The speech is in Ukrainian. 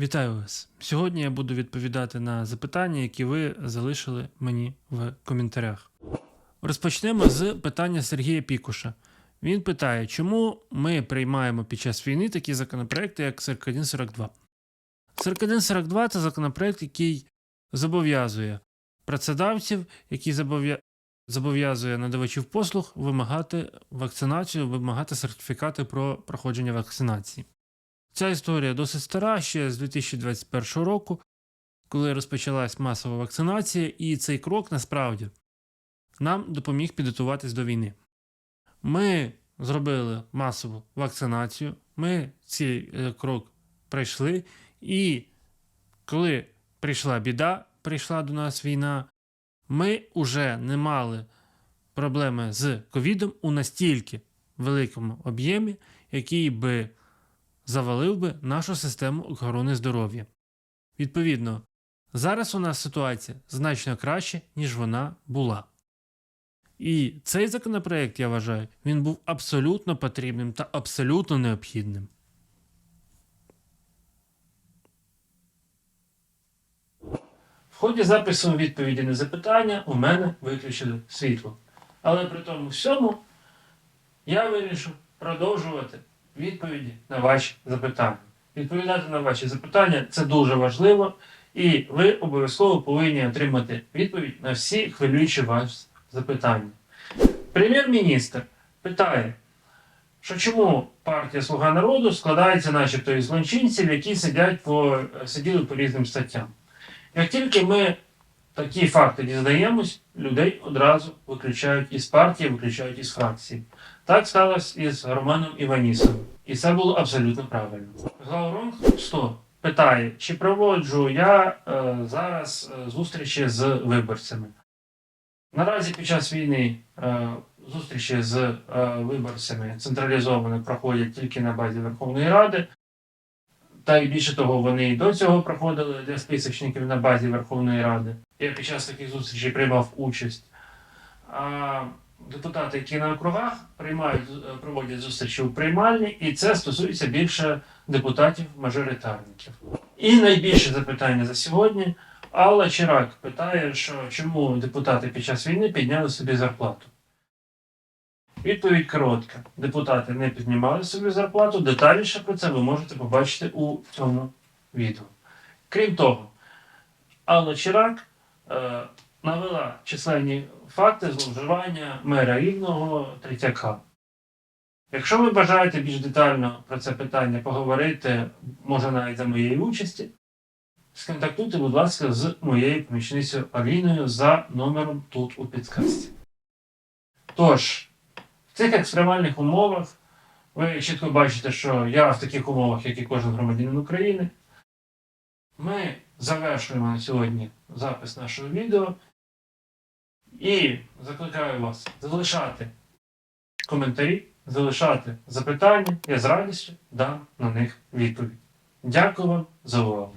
Вітаю вас! Сьогодні я буду відповідати на запитання, які ви залишили мені в коментарях. Розпочнемо з питання Сергія Пікуша. Він питає, чому ми приймаємо під час війни такі законопроекти, як 4142. 4142 це законопроект, який зобов'язує працедавців, який зобов'язує надавачів послуг вимагати вакцинацію, вимагати сертифікати про проходження вакцинації. Ця історія досить стара, ще з 2021 року, коли розпочалась масова вакцинація, і цей крок насправді нам допоміг підготуватись до війни. Ми зробили масову вакцинацію, ми цей е, крок пройшли, і коли прийшла біда, прийшла до нас війна, ми вже не мали проблеми з ковідом у настільки великому об'ємі, який би завалив би нашу систему охорони здоров'я. Відповідно, зараз у нас ситуація значно краще, ніж вона була. І цей законопроект, я вважаю, він був абсолютно потрібним та абсолютно необхідним. В ході запису відповіді на запитання у мене виключили світло. Але при тому всьому я вирішив продовжувати відповіді на ваші запитання. Відповідати на ваші запитання це дуже важливо, і ви обов'язково повинні отримати відповідь на всі хвилюючі вас запитання. Прем'єр-міністр питає, що чому партія Слуга народу складається начебто із злочинців, які сидять по, сиділи по різним статтям. Як тільки ми такі факти дізнаємось, людей одразу виключають із партії, виключають із фракції. Так сталося із Романом Іванісовим. І це було абсолютно правильно. Глауронг 100 питає, чи проводжу я е, зараз е, зустрічі з виборцями. Наразі під час війни е, зустрічі з е, виборцями централізовано проходять тільки на базі Верховної Ради. Та й більше того, вони і до цього проходили для списочників на базі Верховної Ради. Я під час таких зустрічей приймав участь. А депутати, які на округах приймають, е, проводять зустрічі у приймальні, і це стосується більше депутатів-мажоритарників. І найбільше запитання за сьогодні. Алла Чирак питає, що чому депутати під час війни підняли собі зарплату. Відповідь коротка. Депутати не піднімали собі зарплату. Детальніше про це ви можете побачити у цьому відео. Крім того, Алла Чирак е, навела численні факти зловживання мера Рівного Третяка. Якщо ви бажаєте більш детально про це питання поговорити, може навіть за моєї участі, сконтактуйте, будь ласка, з моєю помічницею Аліною за номером тут у підказці. Тож, в цих екстремальних умовах ви чітко бачите, що я в таких умовах, як і кожен громадянин України. Ми завершуємо на сьогодні запис нашого відео і закликаю вас залишати коментарі, залишати запитання. Я з радістю дам на них відповідь. Дякую вам за увагу.